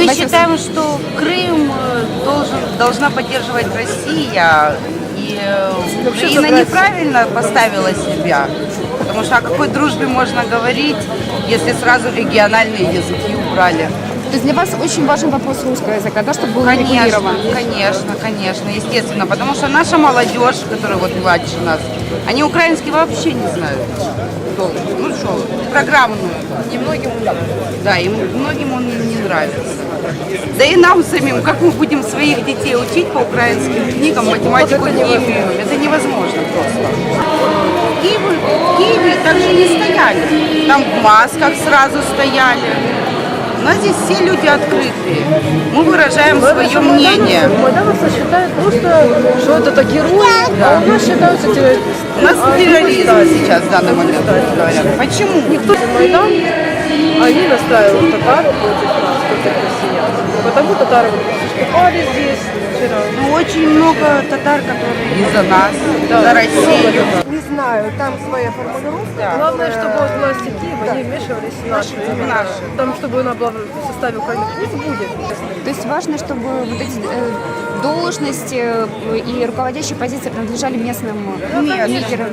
Мы Давайте считаем, что Крым э, должен, должна поддерживать Россия. И э, Украина неправильно поставила себя. Потому что о какой дружбе можно говорить, если сразу региональные языки убрали? То есть для вас очень важен вопрос русского языка, да, чтобы был Конечно, регулирован. конечно, конечно, естественно. Потому что наша молодежь, которая вот младше нас, они украинский вообще не знают. Ну что, программную. Немногим Да, и многим он не нравится. Да и нам самим, как мы будем своих детей учить по украинским книгам, математику, химию, это невозможно просто. В Киеве также не стояли. Там в масках сразу стояли. У нас здесь все люди открытые. Мы выражаем свое мнение. Майдановцы считают просто, что это так герои, а у нас считаются террористы. У нас А терроризм сейчас в данный момент говорят. Почему? Никто не Майдан, они настраивают татар против нас, против россиян. Потому татары выступали здесь вчера. Ну, очень много татар, которые и за нас, Да, за Россию. Не знаю, там своя формулировка. Главное, чтобы вот власти Киева не вмешивались в наши. Наши. Там, чтобы она была в составе Украины. Не будет. То есть важно, чтобы вот эти э, должности э, и руководящие позиции принадлежали местным лидерам.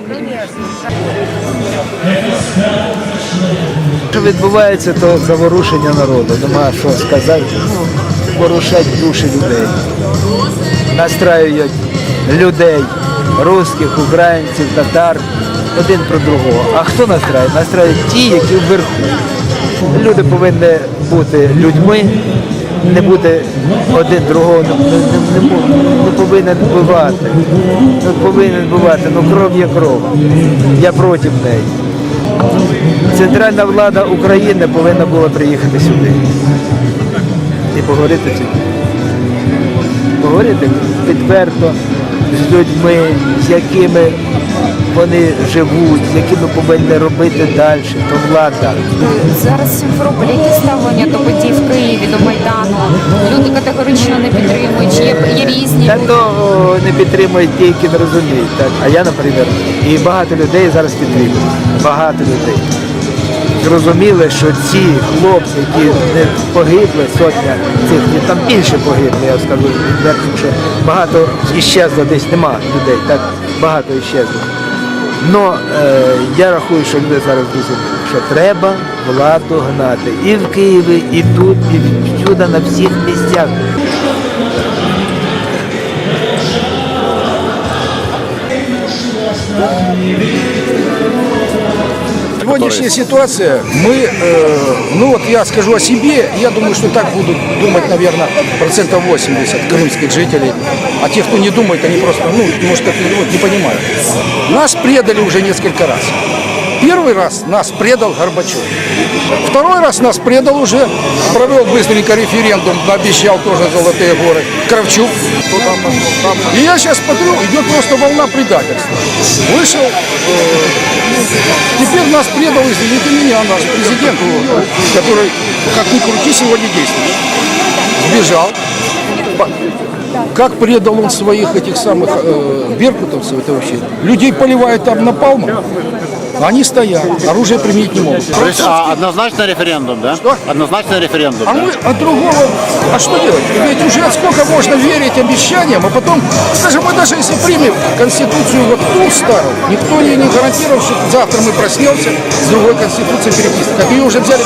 Що відбувається, то заворушення народу. Нема що сказати. Ворушать душі людей. Настраюють людей, русських, українців, татар один про другого. А хто настраює? Настраюють ті, які вверху. Люди повинні бути людьми, не бути один другого, не, не, не, пов- не повинен вбивати. Не повинен вбивати, ну кров є кров. Я проти неї. Центральна влада України повинна була приїхати сюди і поговорити. Поговорити відверто з людьми, з якими вони живуть, з якими повинні робити далі, то влада. Зараз в Сімферополі які ставлення до подій в Києві, до Майдану. Люди категорично не підтримують, є, є різні. Та то не підтримують ті, які не розуміють. Так? А я, наприклад, і багато людей зараз підтримують. Багато людей. Зрозуміли, що ці хлопці, які не погибли, сотня цих, там більше погибли, я скажу що багато іщезло, десь нема людей, так багато іщезло. Но е, я рахую, що люди зараз розуміють, що треба владу гнати і в Києві, і тут, і всюди, на всіх місцях. Сегодняшняя ситуация, мы, э, ну вот я скажу о себе, я думаю, что так будут думать, наверное, процентов 80 крымских жителей. А те, кто не думает, они просто, ну, может, как не понимают. Нас предали уже несколько раз. Первый раз нас предал Горбачев. Второй раз нас предал уже, провел быстренько референдум, обещал тоже золотые горы, Кравчук. И я сейчас смотрю, идет просто волна предательства. Вышел, э, теперь нас предал, извините меня, наш президент, который, как ни крути, сегодня действует. Сбежал. Как предал он своих этих самых э, беркутовцев, это вообще. Людей поливают там напалмом, они стоят, оружие применить не могут. То есть а, однозначно референдум, да? Что? Однозначно референдум. А да? мы от другого, а что делать? Ведь уже сколько можно верить обещаниям, а потом, скажем, мы даже если примем Конституцию вот ту старую, никто не, не гарантировал, что завтра мы проснемся с другой Конституцией переписанной. Так ее уже взяли.